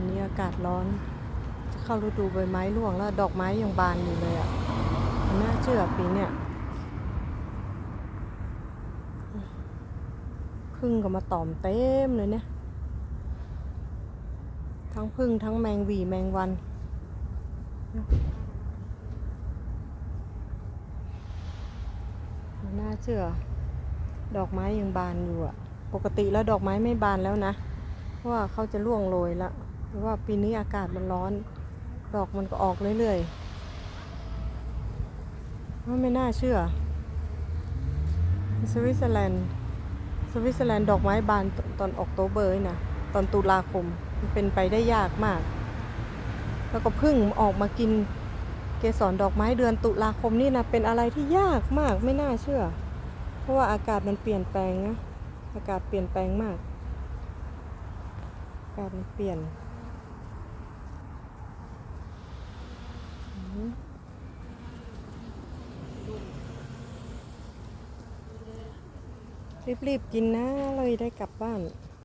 ปีนี้อากาศร้อน จะเข้าฤดูใบไม้ร่วงแล้วดอกไม้ยังบานอยู่เลยอะมันน่าเชื่อปีเนี้ยพึ่งก็มาตอมเต็มเลยเนี่ย ทั้งพึ่งทั้งแมงวีแมงวัน น่าเชื่อ ดอกไม้ยังบานอยู่อะ ปกติแล้วดอกไม้ไม่บานแล้วนะ เพราะว่าเขาจะร่วงโรยแล้ว เพราะว่าปีนี้อากาศมันร้อน ดอกมันก็ออกเรื่อยๆว่าไม่น่าเชื่อ สวิตเซอร์แลนด์ สวิตเซอร์แลนด์ดอกไม้บานตอนออกโตเบอร์นี่นะตอนตุลาคมมันเป็นไปได้ยากมาก แล้วก็พึ่งออกมากินเกสรดอกไม้เดือนตุลาคมนี่นะเป็นอะไรที่ยากมากไม่น่าเชื่อ เพราะว่าอากาศมันเปลี่ยนแปลงนะอากาศเปลี่ยนแปลงมาก อากาศมันเปลี่ยน รีบๆกินนะเลยได้กลับบ้าน